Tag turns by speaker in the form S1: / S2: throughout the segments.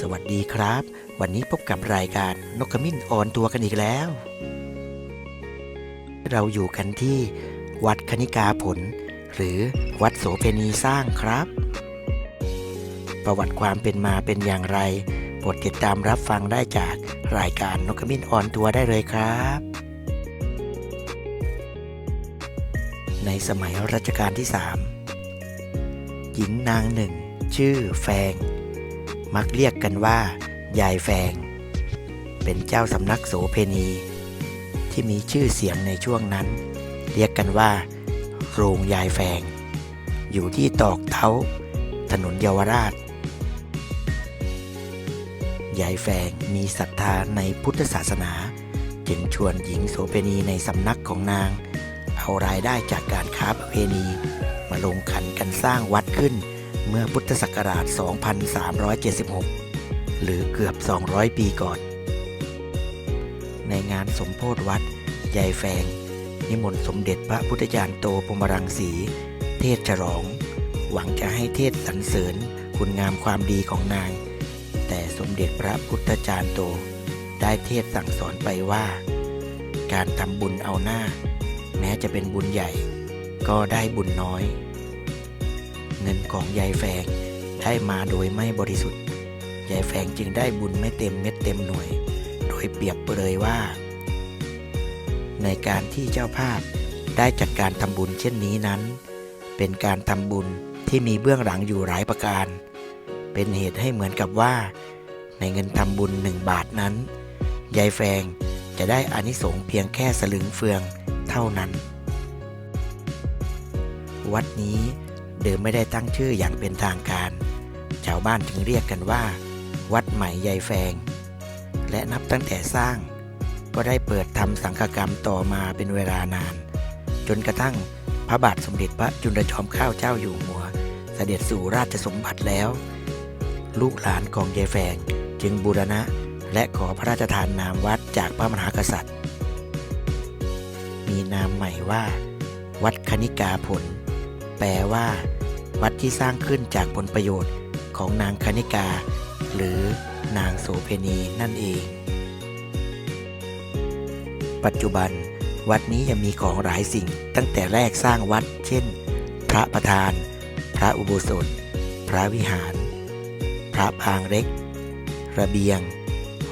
S1: สวัสดีครับ วันนี้พบกับรายการนกขมิ้นออนตัวกันอีกแล้ว เราอยู่กันที่วัดคณิกาผล หรือวัดโสเพณีสร้างครับ ประวัติความเป็นมาเป็นอย่างไรโปรดติดตามรับฟังได้จากรายการนกขมิ้นออนตัวได้เลยครับ ในสมัยรัชกาลที่ 3 หญิงนางหนึ่ง ชื่อแฟง มักเรียกกันว่า ยายแฟง เป็นเจ้าสำนักโสเพณี ที่มีชื่อเสียงในช่วงนั้น เรียกกันว่า โรงยายแฟง อยู่ที่ตอกเท้า ถนนเยาวราช ยายแฟงมีศรัทธาในพุทธศาสนา จึงชวนหญิงโสเพณีในสำนักของนาง เอารายได้จากการค้าประเพณี มาลงขันกันสร้างวัดขึ้น เมื่อพุทธศักราช 2376 หรือเกือบ 200 ปีก่อน ในงานสมโพธวัดยายแฟง นิมนต์สมเด็จพระพุทธญาณโตพรมรังสี เทศฉลอง หวังจะให้เทศสรรเสริญคุณงามความดีของนาง แต่สมเด็จพระพุทธจารย์โตได้เทศสั่งสอนไปว่า การทำบุญเอาหน้า แม้จะเป็นบุญใหญ่ ก็ได้บุญน้อย เงินของยายแฟงได้มาโดยไม่บริสุทธิ์ยายแฟงจึงได้บุญไม่เต็มเม็ดเต็มหน่วย โดยเปรียบเปรยว่า ในการที่เจ้าภาพได้จัดการทำบุญเช่นนี้นั้น เป็นการทำบุญที่มีเบื้องหลังอยู่หลายประการ เป็นเหตุให้เหมือนกับว่า ในเงินทำบุญหนึ่งบาทนั้นยายแฟงจะได้อานิสงส์เพียงแค่สลึงเฟืองเท่านั้น วัดนี้ เดิมไม่ได้ตั้งชื่ออย่างเป็นทางการ ชาวบ้านจึงเรียกกันว่า วัดใหม่ยายแฟง และนับตั้งแต่สร้าง ก็ได้เปิดทำสังฆกรรมต่อมาเป็นเวลานาน จนกระทั่งพระบาทสมเด็จพระจุลจอมเกล้าเจ้าอยู่หัว เสด็จสู่ราชสมบัติแล้ว ลูกหลานของยายแฟงจึงบูรณะและขอพระราชทานนามวัดจากพระมหากษัตริย์ มีนามใหม่ว่า วัดคณิกาผล แปลว่า วัดที่สร้างขึ้นจากผลประโยชน์ของนางคณิกา หรือนางโสเพณีนั่นเอง ปัจจุบันวัดนี้ยังมีของหลายสิ่งตั้งแต่แรกสร้างวัด เช่น พระประธาน พระอุโบสถ พระวิหาร พระพางเล็ก ระเบียง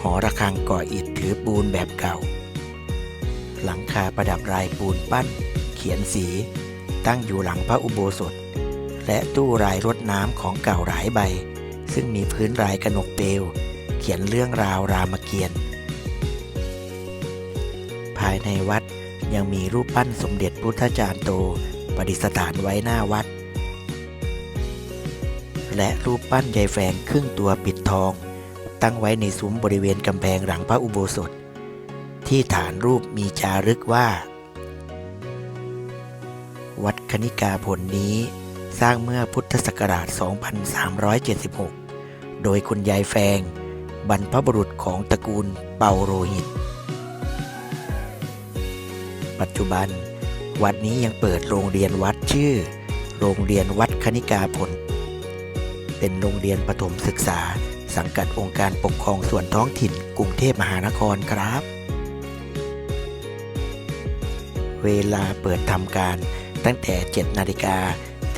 S1: หอระฆังก่ออิฐถือปูนแบบเก่า หลังคาประดับลายปูนปั้น เขียนสี ตั้งอยู่หลังพระอุโบสถ และตู้รายรถน้ำของเก่าหลายใบ ซึ่งมีพื้นรายกระหนกเปลว เขียนเรื่องราวรามเกียรติ์ภายในวัดยังมีรูปปั้นสมเด็จพุทธจารย์โตประดิษฐานไว้หน้าวัด และรูปปั้นยายแฝงครึ่งตัวปิดทอง ตั้งไว้ในซุ้มบริเวณกำแพงหลังพระอุโบสถ ที่ฐานรูปมีจารึกว่า วัดคณิกาผลนี้ สร้างเมื่อพุทธศักราช 2376 โดยคุณยายแฟง บรรพบุรุษของตระกูลเปาโรหิต ปัจจุบัน วัดนี้ยังเปิดโรงเรียนวัดชื่อ โรงเรียนวัดคณิกาผล เป็นโรงเรียนประถมศึกษา สังกัดองค์การปกครองส่วนท้องถิ่น กรุงเทพมหานครครับ เวลาเปิดทำการตั้งแต่ 7 นาฬิกา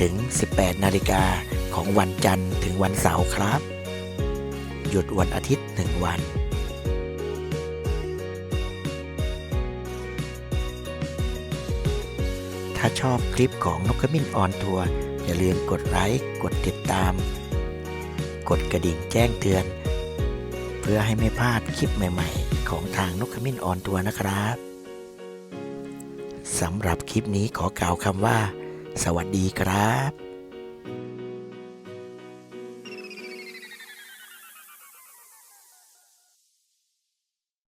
S1: ถึง 18 นาฬิกาของวันจันทร์ถึงวันเสาร์ครับ หยุดวันอาทิตย์ 1 วันถ้าชอบคลิปของนกขมิ้นออนทัวร์อย่าลืมกดไลค์กดติดตาม กดกระดิ่งแจ้งเตือน เพื่อให้ไม่พลาดคลิปใหม่ๆ ของทางนกขมิ้นออนทัวร์นะครับสำหรับคลิปนี้ขอกล่าวคำว่า สวัสดีครับ